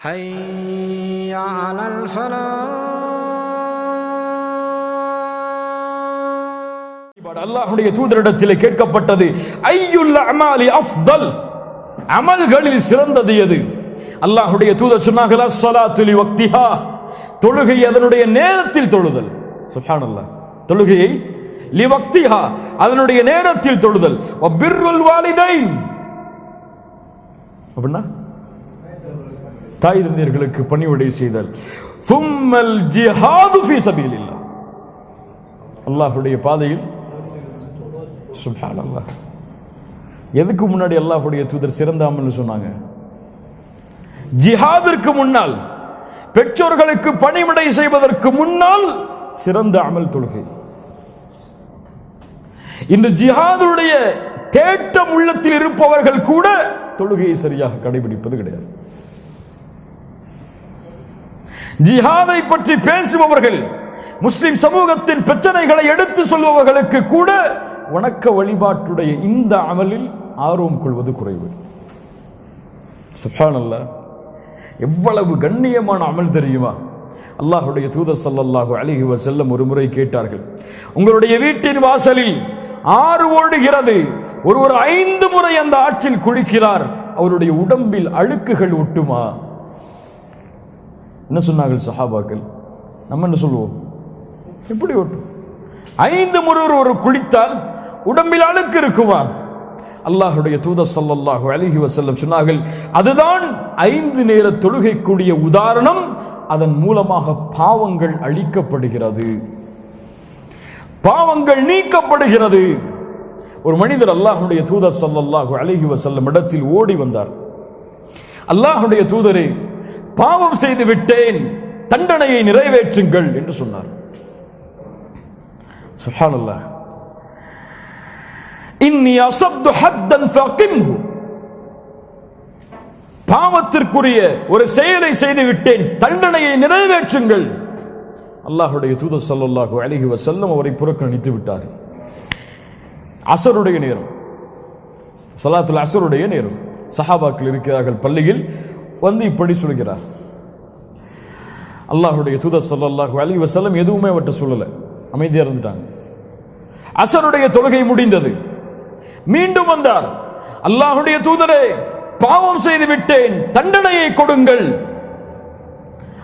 حي على الفلاح வழிபாடு. அல்லாஹ்வுடைய தூதரிடத்திலே கேட்கப்பட்டது ஐயுல் அமாலி அஃதல் அமல்களில் சிறந்தது எது அல்லாஹ்வுடைய தூதர் சொன்னார்கள் அஸ்ஸலாத்து லி வக்திஹா தொழுகை அதனுடைய நேரத்தில் தொழுதல் சுப்ஹானல்லாஹ் தொழுகையை லி வக்திஹா அதனுடைய நேரத்தில் தொழுதல் வ பிர்ருல் வாலிதைன் அப்படின்னா தாய் தந்தையர்களுக்கு பணிவிடை செய்தல். தும்மல் ஜிஹாது ஃபீ சபீலில்லாஹ் அல்லாஹுடைய பாதையில். சுப்ஹானல்லாஹ். எதுக்கு முன்னாடி அல்லாஹுடைய தூதர் சிறந்த அமல்னு சொன்னாங்க? ஜிஹாதிற்கு முன்னால் பெற்றோர்களுக்கு பணிவிடை செய்வதற்கு முன்னால் சிறந்த அமல் தொழுகை. இன்று ஜிஹாதுடைய தேட்டம் உள்ளத்தில் இருப்பவர்கள் கூட தொழுகையை சரியாக கடைபிடிப்பது கிடையாது. ஜிஹாதை பற்றி பேசுபவர்கள் முஸ்லிம் சமூகத்தின் பிரச்சனைகளை எடுத்து சொல்பவர்களுக்கு கூட வணக்க வழிபாட்டுடைய இந்த அமலில் ஆர்வம் கொள்வது குறைவு. சுப்ஹானல்லாஹ் எவ்வளவு கண்ணியமான அமல் தெரியுமா? அல்லாஹுடைய தூத ஸல்லல்லாஹு அழகி செல்லம் ஒரு முறை கேட்டார்கள். உங்களுடைய வீட்டின் வாசலில் ஆறு ஓடுகிறது. ஒருவர் ஐந்து முறை அந்த ஆற்றில் குளிக்கிறார். அவருடைய உடம்பில் அழுக்குகள் ஒட்டுமா? என்ன சொன்னார்கள் சஹாபாக்கள்? நம்ம என்ன சொல்லுவோம்? எப்படி ஒட்டும் ஐந்து முறை ஒரு குளித்தால் உடம்பில் அழுக்கு இருக்குமா? அல்லாஹுடைய தூத சல்லாஹு அலைஹி வசல்லம் சொன்னார்கள் அதுதான் ஐந்து நேர தொழுகைக்குரிய உதாரணம். அதன் மூலமாக பாவங்கள் அழிக்கப்படுகிறது. பாவங்கள் நீக்கப்படுகிறது. ஒரு மனிதர் அல்லாஹுடைய தூதர் சல்லாஹு அலைஹி வசல்லம் இடத்தில் ஓடி வந்தார். அல்லாஹுடைய தூதரே பாவம் செய்து விட்டேன் தண்டனையை நிறைவேற்றுங்கள் என்று சொன்னார். சுப்ஹானல்லாஹ் இன்னி அசப்து ஹத்தன் ஃபகிம்ஹு பாவத்திற்குரிய ஒரு செயலை செய்து விட்டேன் தண்டனையை நிறைவேற்றுங்கள். அல்லாஹுடைய தூத சல்லாஹு அழகி வசல்லம் அவரை புறக்கணித்து விட்டார். அசருடைய நேரம். சலாத்துல அசருடைய நேரம். சஹாபாக்கள் இருக்கிறார்கள் பள்ளியில் வந்து இப்படி சொல்கிறார். அல்லாஹுடைய தூதர் ஸல்லல்லாஹு அலி வசலம் எதுவுமே அவற்றை சொல்லல. அமைதியா இருந்துட்டாங்க. அசருடைய தொழுகை முடிந்தது. மீண்டும் வந்தார். அல்லாஹுடைய தூதரே பாவம் செய்து விட்டேன். தண்டனையை கொடுங்கள்.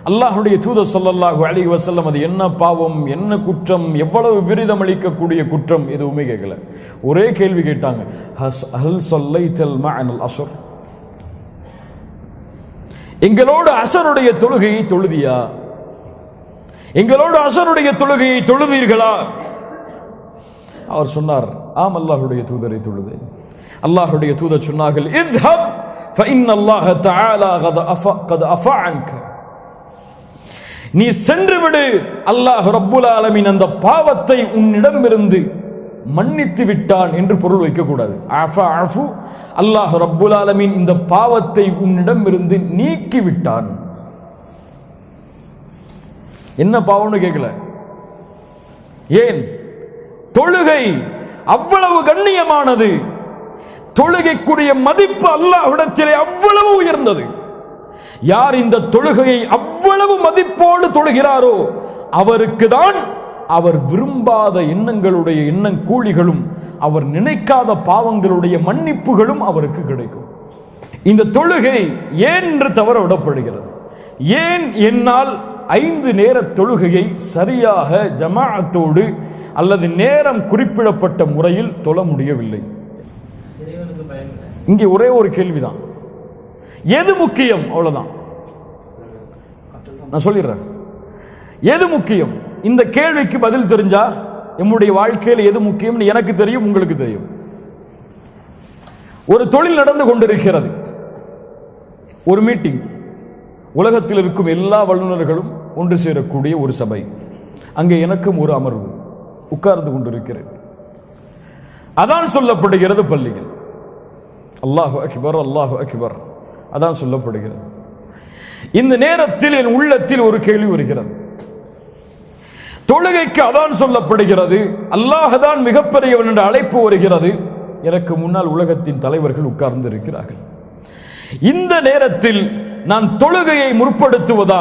அல்லாஹுடைய தூதர் ஸல்லல்லாஹு அலி வசல்லம் அது என்ன பாவம் என்ன குற்றம் எவ்வளவு விரிதம் அளிக்கக்கூடிய குற்றம் எதுவுமே கேட்கல. ஒரே கேள்வி கேட்டாங்க. ஹஸ்- ஹல் ஸல்லைத்தல் மஅனல் அஸ்ர் எங்களோடு அசருடைய தொழுகையை தொழுதியா எங்களோடு அசருடைய தொழுகையை தொழுதீர்களா அவர் சொன்னார் ஆம் அல்லாஹ்வுடைய தூதரை தொழுதேன் அல்லாஹ்வுடைய தூதர் சொன்னார்கள் இத்ஹப் فإن الله تعالى قد أفا قد أفا عنك நீ சென்று விடு அல்லாஹ் ரப்புல் ஆலமீன் அந்த பாவத்தை உன்னிடமிருந்து மன்னித்து விட்டான் என்று பொருள் வைக்கக்கூடாது. அஃபு அல்லாஹ் ரப்புல் ஆலமீன் இந்த பாவத்தை உன்னிடமிருந்து நீக்கி விட்டான் என்ன பாவம்னு கேட்கல ஏன்? தொழுகை அவ்வளவு கண்ணியமானது. தொழுகைக்குரிய மதிப்பு அல்லாஹ்விடத்திலே அவ்வளவு உயர்ந்தது. யார் இந்த தொழுகையை அவ்வளவு மதிப்போடு தொழுகிறாரோ அவருக்கு தான் அவர் விரும்பாத எண்ணங்களுடைய எண்ணங் கூலிகளும் அவர் நினைக்காத பாவங்களுடைய மன்னிப்புகளும் அவருக்கு கிடைக்கும். இந்த தொழுகை ஏன் என்று தவற விடப்படுகிறது? ஏன் என்னால் ஐந்து நேர தொழுகையை சரியாக ஜமாஅத்தோடு அல்லது நேரம் குறிப்பிடப்பட்ட முறையில் தொழ முடியவில்லை? இங்கே ஒரே ஒரு கேள்விதான். எது முக்கியம்? அவ்வளவுதான். நான் சொல்லிடுறேன். எது முக்கியம்? இந்த கேள்விக்கு பதில் தெரிஞ்சா நம்முடைய வாழ்க்கையில் எது முக்கியம்னு எனக்கு தெரியும் உங்களுக்கு தெரியும். ஒரு தொழில் நடந்து கொண்டிருக்கிறது. ஒரு மீட்டிங் உலகத்தில் இருக்கும் எல்லா வல்லுநர்களும் ஒன்று சேரக்கூடிய ஒரு சபை. அங்கே எனக்கும் ஒரு அமர்வு உட்கார்ந்து கொண்டிருக்கிறேன். அதான் சொல்லப்படுகிறது பள்ளிகள் அல்லாஹு அக்பர் அல்லாஹு அக்பர். அதான் சொல்லப்படுகிறது. இந்த நேரத்தில் என் உள்ளத்தில் ஒரு கேள்வி வருகிறது. தொழுகைக்கு அதான் சொல்லப்படுகிறது. அல்லாஹ் தான் மிகப்பெரியவன் என்ற அழைப்பு வருகிறது. எனக்கு முன்னால் உலகத்தின் தலைவர்கள் உட்கார்ந்து இருக்கிறார்கள் இந்த நேரத்தில் நான் தொழுகையை முற்படுத்துவதா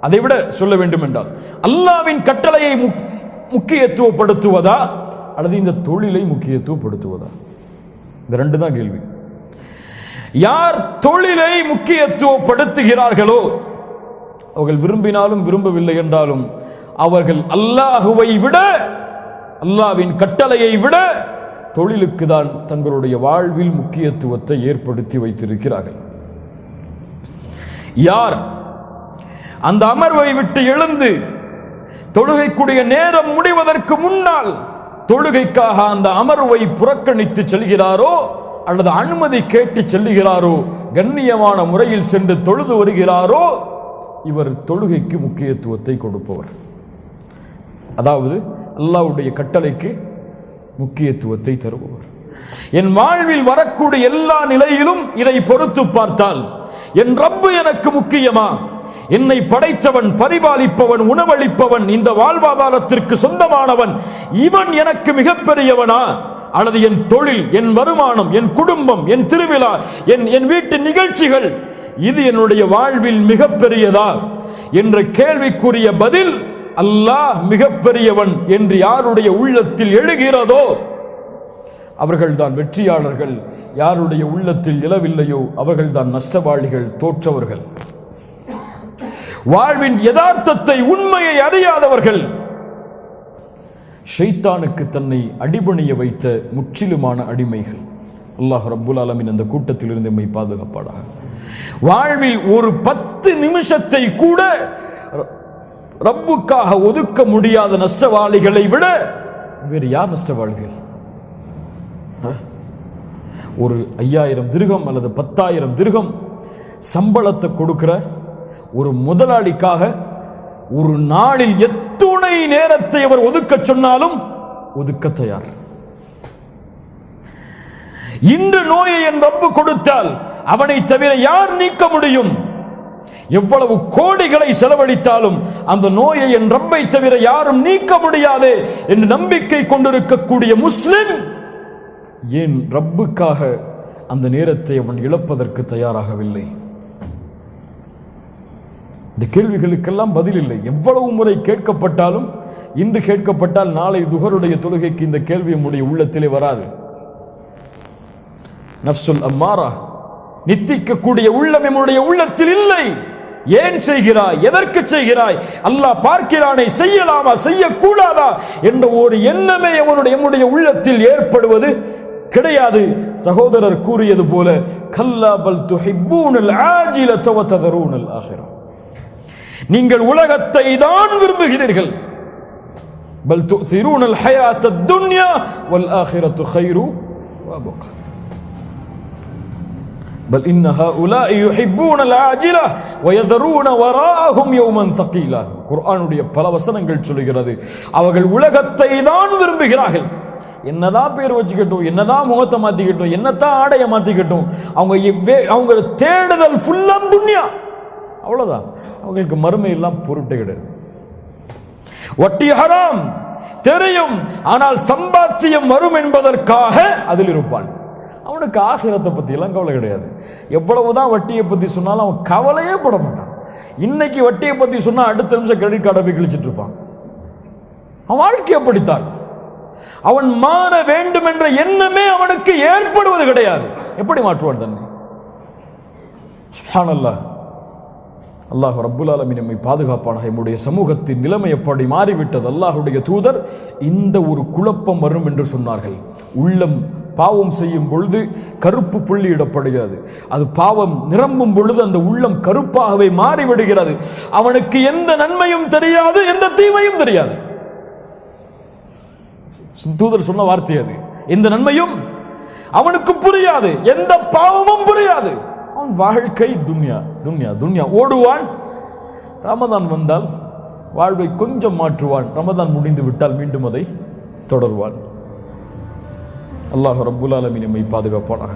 அதை விட சொல்ல வேண்டும் என்றால் அல்லாவின் கட்டளையை முக்- முக்கியத்துவப்படுத்துவதா அல்லது இந்த தொழிலை முக்கியத்துவப்படுத்துவதா? இந்த ரெண்டு தான் கேள்வி. யார் தொழிலை முக்கியத்துவப்படுத்துகிறார்களோ அவர்கள் விரும்பினாலும் விரும்பவில்லை என்றாலும் அவர்கள் அல்லாஹுவை விட அல்லாவின் கட்டளையை விட தொழிலுக்கு தான் தங்களுடைய வாழ்வில் முக்கியத்துவத்தை ஏற்படுத்தி வைத்திருக்கிறார்கள். யார் அந்த அமர்வை விட்டு எழுந்து தொழுகைக்குடைய நேரம் முடிவதற்கு முன்னால் தொழுகைக்காக அந்த அமர்வை புறக்கணித்து செல்கிறாரோ அல்லது அனுமதி கேட்டு செல்லுகிறாரோ கண்ணியமான முறையில் சென்று தொழுது வருகிறாரோ இவர் தொழுகைக்கு முக்கியத்துவத்தை கொடுப்பவர். அதாவது அல்லாவுடைய கட்டளைக்கு முக்கியத்துவத்தை தருபவர். என் வாழ்வில் வரக்கூடிய எல்லா நிலையிலும் இதை பொறுத்து பார்த்தால் என் ரப்பு எனக்கு முக்கியமா? என்னை படைத்தவன் பரிபாலிப்பவன் உணவளிப்பவன் இந்த வாழ்வாதாரத்திற்கு சொந்தமானவன் இவன் எனக்கு மிகப்பெரியவனா? அல்லது என் தொழில் என் வருமானம் என் குடும்பம் என் திருவிழா என் என் வீட்டு நிகழ்ச்சிகள் இது என்னுடைய வாழ்வில் மிகப்பெரியதா? என்ற கேள்விக்குரிய பதில் அல்லாஹ் மிகப்பெரியவன் என்று யாருடைய உள்ளத்தில் எழுகிறதோ அவர்கள்தான் வெற்றியாளர்கள். யாருடைய உள்ளத்தில் இழவில்லையோ அவர்கள்தான் நஷ்டவாளிகள் தோற்றவர்கள். வாழ்வின் யதார்த்தத்தை உண்மையை அறியாதவர்கள். ஷைத்தானுக்கு தன்னை அடிபணிய வைத்த முற்றிலுமான அடிமைகள். அல்லாஹ் ரப்புல் ஆலமின் அந்த கூட்டத்தில் இருந்து எம்மை பாதுகாப்பாடாக வாழ்வில் ஒரு பத்து நிமிஷத்தை கூட ரப்புக்காக ஒதுக்க முடியாத நஷ்டவாளிகளை விட வேறு யார் நஷ்டவாளிகள்? ஒரு ஐயாயிரம் திருகம் அல்லது பத்தாயிரம் திருகம் சம்பளத்தை கொடுக்கிற ஒரு முதலாளிக்காக ஒரு நாளில் எத்துணை நேரத்தை அவர் ஒதுக்க சொன்னாலும் ஒதுக்க தயார். இன்று நோயை என் ரப்பு கொடுத்தால் அவனை தவிர யார் நீக்க முடியும்? எவ்வளவு கோடிகளை செலவழித்தாலும் அந்த நோயை என் ரப்பை தவிர யாரும் நீக்க முடியாது என்று நம்பிக்கை கொண்டிருக்கக்கூடிய முஸ்லிம் ஏன் ரப்புக்காக அந்த நேரத்தை அவன் இழப்பதற்கு தயாராகவில்லை? இந்த கேள்விகளுக்கெல்லாம் பதில் இல்லை. எவ்வளவு முறை கேட்கப்பட்டாலும் இன்று கேட்கப்பட்டால் நாளை துகருடைய தொழுகைக்கு இந்த கேள்வி நம்முடைய உள்ளத்திலே வராது. நப்சுல் அம்மாரா நித்திக்கக்கூடிய உள்ளம் நம்முடைய உள்ளத்தில் இல்லை. ஏன் செய்கிறாய்? எதற்கு செய்கிறாய்? அல்லாஹ் பார்க்கிறானே செய்யலாமா? செய்யக்கூடாதா? என்ற ஒரு எண்ணமே அவனுடைய என்னுடைய உள்ளத்தில் ஏற்படுவது கிடையாது. சகோதரர் கூறியது போல கல்லா பல் துஹிப்பூனல் ஆஜில தவத்ததரூனல் ஆகிறோம் நீங்கள் உலகத்தை தான் விரும்புகிறீர்கள். பல் துஹிரூனல் ஹயாத்த துன்யா வல் ஆகிரத்து ஹைரு வபுகா பல் இன்னஹா உலா யுஹிப்பூனல் ஆஜிலா வயதரூன வராஹும் யௌமன் குர்ஆனுடைய பல வசனங்கள் சொல்கிறது அவர்கள் உலகத்தை தான் விரும்புகிறார்கள். என்னதான் பேர் வச்சுக்கட்டும் என்னதான் முகத்தை மாத்திக்கட்டும் என்னத்தான் ஆடையை மாத்திக்கட்டும் அவங்க அவங்க தேடுதல் ஃபுல்லாம் துன்யா அவ்வளவுதான். அவங்களுக்கு மறுமையெல்லாம் பொருட்டு கிடையாது. ஒட்டி ஹராம் தெரியும் ஆனால் சம்பாத்தியம் வரும் என்பதற்காக அதில் இருப்பாள் அவனுக்கு ஆகிரத்தை பற்றியெல்லாம் கவலை கிடையாது. எவ்வளவுதான் வட்டியை பற்றி சொன்னாலும் அவன் கவலையே பட மாட்டான். இன்னைக்கு வட்டியை பற்றி சொன்னால் அடுத்த நிமிஷம் கிரெடிட் கார்டை போய் கிழிச்சிட்டு இருப்பான். அவன் வாழ்க்கை அப்படித்தான் அவன் மாற வேண்டும் என்ற எண்ணமே அவனுக்கு ஏற்படுவது கிடையாது. எப்படி மாற்றுவான் தன்னை? சுப்ஹானல்லாஹ். அல்லாஹ் ரப்புல் ஆலமீன் நம்மை பாதுகாப்பானாக நம்முடைய சமூகத்தின் நிலைமை எப்படி மாறிவிட்டது? அல்லாஹுடைய தூதர் இந்த ஒரு குழப்பம் வரும் என்று சொன்னார்கள். உள்ளம் பாவம் செய்யும் பொழுது கருப்பு புள்ளியிடப்படுகிறது அது பாவம் நிரம்பும் பொழுது அந்த உள்ளம் கருப்பாகவே மாறிவிடுகிறது. அவனுக்கு எந்த நன்மையும் தெரியாது எந்த தீமையும் தெரியாது. தூதர் சொன்ன வார்த்தை அது. எந்த நன்மையும் அவனுக்கு புரியாது எந்த பாவமும் புரியாது. அவன் வாழ்க்கை துன்யா துன்யா துன்யா. ஓடுவான் ரமதான் வந்தால் வாழ்வை கொஞ்சம் மாற்றுவான். ரமதான் முடிந்து விட்டால் மீண்டும் அதை தொடர்வான். அல்லாஹ் ரப்புல் ஆலமீன் நம்மை பாதுகாப்பானாக.